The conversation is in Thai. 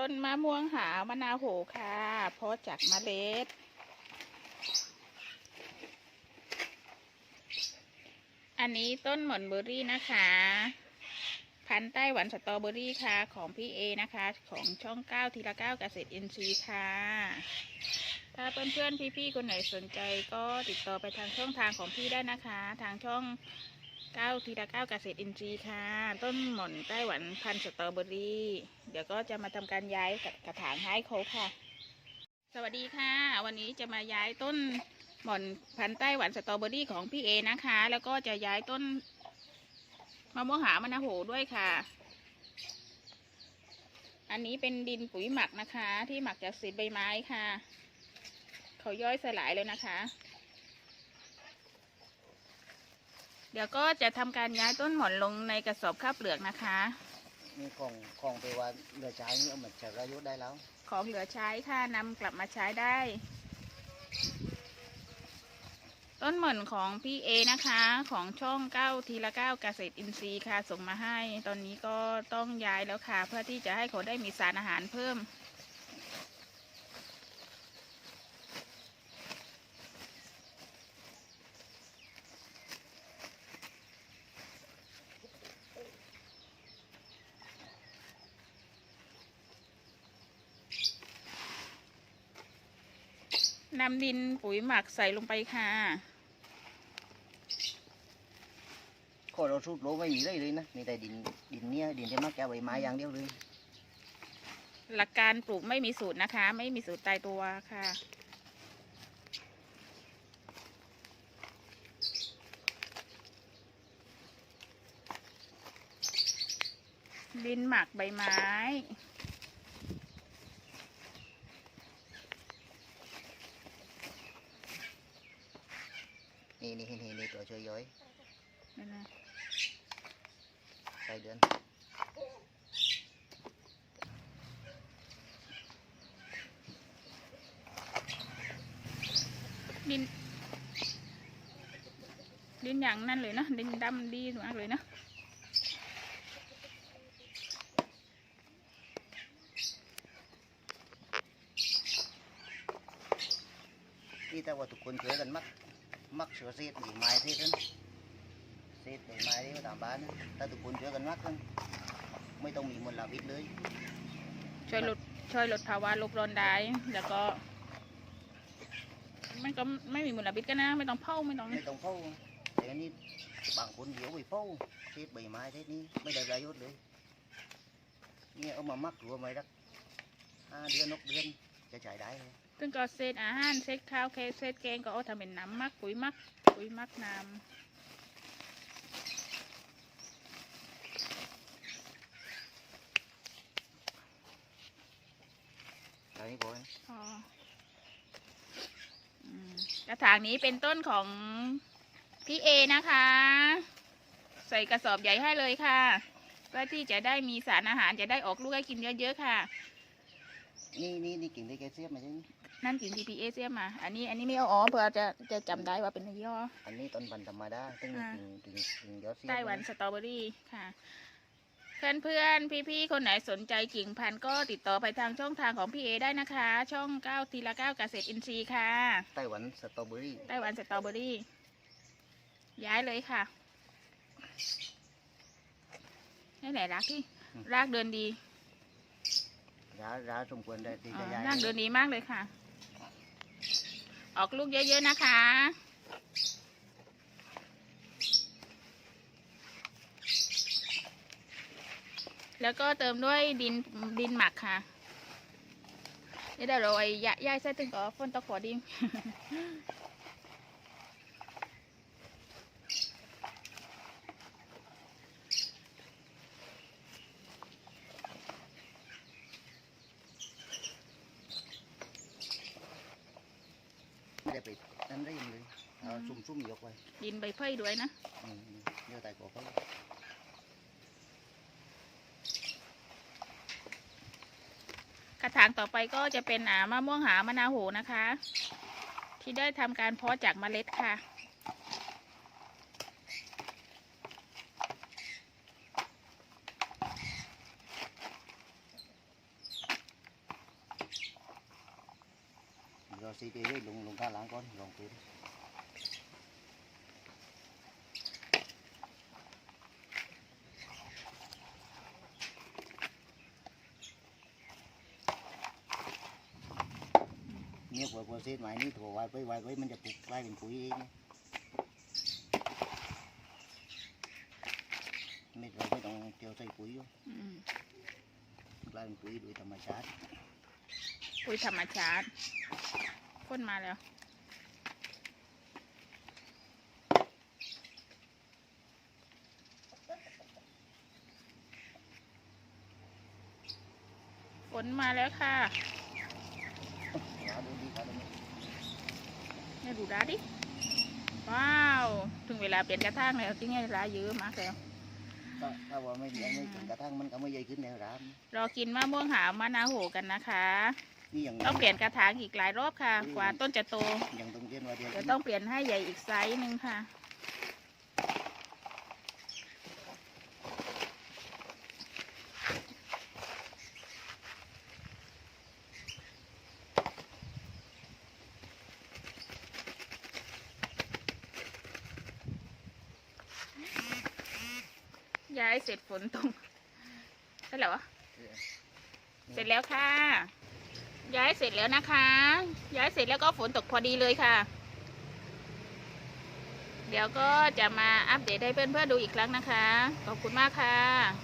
ต้นมะม่วงหาวมะนาวโหค่ะเพาะจากเมล็ด อันนี้ต้นหม่อนเบอร์รี่นะคะ พันธุ์ไต้หวันสตรอเบอรี่ค่ะของพี่เอนะคะ ของช่องเก้าทีละเก้าเกษตรอินทรีย์ค่ะ ถ้าเพื่อนๆพี่ๆคนไหนสนใจก็ติดต่อไปทางช่องทางของพี่ได้นะคะ ทางช่อง ก้าทีละเก้าเกษตรอินทรีย์ค่ะ ต้นหม่อนไต้หวันพันธุ์สตรอเบอรี่ เดี๋ยวก็จะมาทำการย้ายกระถางให้เขาค่ะ สวัสดีค่ะ วันนี้จะมาย้ายต้นหม่อนพันธุ์ไต้หวันสตรอเบอรี่ของพี่เอนะคะ แล้วก็จะย้ายต้นมะม่วงหามะนาโหด้วยค่ะ อันนี้เป็นดินปุ๋ยหมักนะคะ ที่หมักจากเศษใบไม้ค่ะ เขาย่อยสลายเลยนะคะ เดี๋ยวก็จะทำการย้ายต้นหม่อนลงในกระสอบข้าวเปลือกนะคะ นี่ของของไปว่าเหลือใช้นี่เอามาใช้ประโยชน์ได้แล้วของเหลือใช้ค่ะนำกลับมาใช้ได้ ต้นหม่อนของพี่เอนะคะ ของช่องเก้าทีละเก้าเกษตรอินทรีย์ค่ะส่งมาให้ ตอนนี้ก็ต้องย้ายแล้วค่ะ เพื่อที่จะให้เขาได้มีสารอาหารเพิ่ม นำดินปุ๋ยหมักใส่ลงไปค่ะขอเราสูตรโลไม่มีเลยเลยนะ มีแต่ดินดินเนี่ยดินที่มักจะใบไม้อย่างเดียวเลย หลักการปลูกไม่มีสูตรนะคะ ไม่มีสูตรตายตัวค่ะ ดินหมักใบไม้ นี่นี่นี่นี่ตัวช่วยย่อยนั่นนะใส่เดือนดินดินอย่างนั่นเลยเนอะดินดำดีมากเลยเนอะนี่แต่ว่าทุกคนช่วยกันมักมัก เสือเศษใบไม้เศษนั้นเศษใบไม้ที่เขาตามบ้านนะถ้าทุกคนช่วยกันมักนั้นไม่ต้องมีมลพิษเลยช่วยลดช่วยลดภาวะโลกร้อนได้แล้วก็มันก็ไม่มีมลพิษกันนะ ไม่ต้องเผาไม่ต้องไม่ต้องเฝ้าแต่อันนี้บางคนเดี๋ยวไปเฝ้าเศษใบไม้เศษนี้ไม่ได้ประโยชน์เลยเนี่ยเอามามักรวมไว้สักห้าเดือนหกเดือนจะใช้ได้เลย ซึ่งก็เศษอาหารเศษข้าวแค่เศษแกงก็เอาทำเป็นน้ำมักปุ๋ยมักปุ๋ยมักน้ใช้พอำพออืมกระถางนี้เป็นต้นของพี่เอนะคะ ใส่กระสอบใหญ่ให้เลยค่ะเพื่อที่จะได้มีสารอาหารจะได้ออกลูกให้กินเยอะๆค่ะ นี่นี่นี่กิ่งได้แกเสียบไหมใช่ไหมนั่นกิน TPA เสียมา อันนี้อันนี้ไม่เอาอ๋อเพื่อจะจะจำได้ว่าเป็นยี่ห้อ อันนี้ต้นพันธุ์ธรรมดาซึ่งอ่ากิ่งกิ่งกิ่งยอดเสียบไต้หวันสตรอเบอรี่ค่ะ เพื่อนเพื่อนพี่พี่ๆคนไหนสนใจกิ่งพันธุ์ก็ติดต่อไปทางช่องทางของพี่เอได้นะคะ ช่องเก้าทีละเก้าเกษตรอินทรีย์ค่ะ ไต้หวันสตรอเบอรี่ ไต้หวันสตรอเบอรี่ ย้ายเลยค่ะนี่แหละรักที่รากเดินดี ร้าร้าสมควรได้ที่อ๋จะอย้ายรากเดินดีมากเลยค่ะ ออกลูกเยอะๆนะคะ แล้วก็เติมด้วยดินดินหมักค่ะเดี๋ยวเราไอ้ยะย่ายใส่ตึงก็ฝนตกขอดินไม่ ได้ไปนั่นได้ยังเลยเอาซุ่มซุ่มๆยกไว้ดินใบเพ่ยด้วยนะอืมเดี๋ยวใต้กอเขากระถางต่อไปก็จะเป็นอ่ามะม่วงหามะนาวโหนะคะ ที่ได้ทำการเพาะจากเมล็ดค่ะ สีเอ้ยลงลงข้างหลังก่อนลองดูเนี่ยพอพอเสร็จหมายนี้ถั่วไว้ไปไว้ไว้มันจะปลูกกลายเป็นปุ๋ยเองนะไม่เราไม่ต้องเจียวใส่ปุ๋ยหรอกอืมกลายเป็นปุ๋ยโดยธรรมชาติปุ๋ยธรรมชาติ พ่นมาแล้ว ฝนมาแล้วค่ะหาดูดีครับตรงนี้เนี่ยดูดาดิ ว้าว ถึงเวลาเปลี่ยนกระถางแล้วจริงๆเวลาเยอะมากแล้วถ้าถ้าว่าไม่ไม่ไม่ถึงกระทั่งมันก็ไม่ใหญ่ขึ้นแนวรามรอกินมะม่วงหาวมะนาวโหกันนะคะ นี่อย่างต้องเปลี่ยนกระถางอีกหลายรอบค่ะ กว่าต้นจะโตอย่างตรงเช่นว่าเดียวเดี๋ยวต้องเปลี่ยนให้ใหญ่อีกไซส์หนึ่งค่ะ ย้ายเสร็จฝนตกใช่แล้ววะเสร็จแล้วค่ะ ย้ายเสร็จแล้วนะคะ ย้ายเสร็จแล้วก็ฝนตกพอดีเลยค่ะ เดี๋ยวก็จะมาอัปเดตให้เพื่อนๆดูอีกครั้งนะคะ ขอบคุณมากค่ะ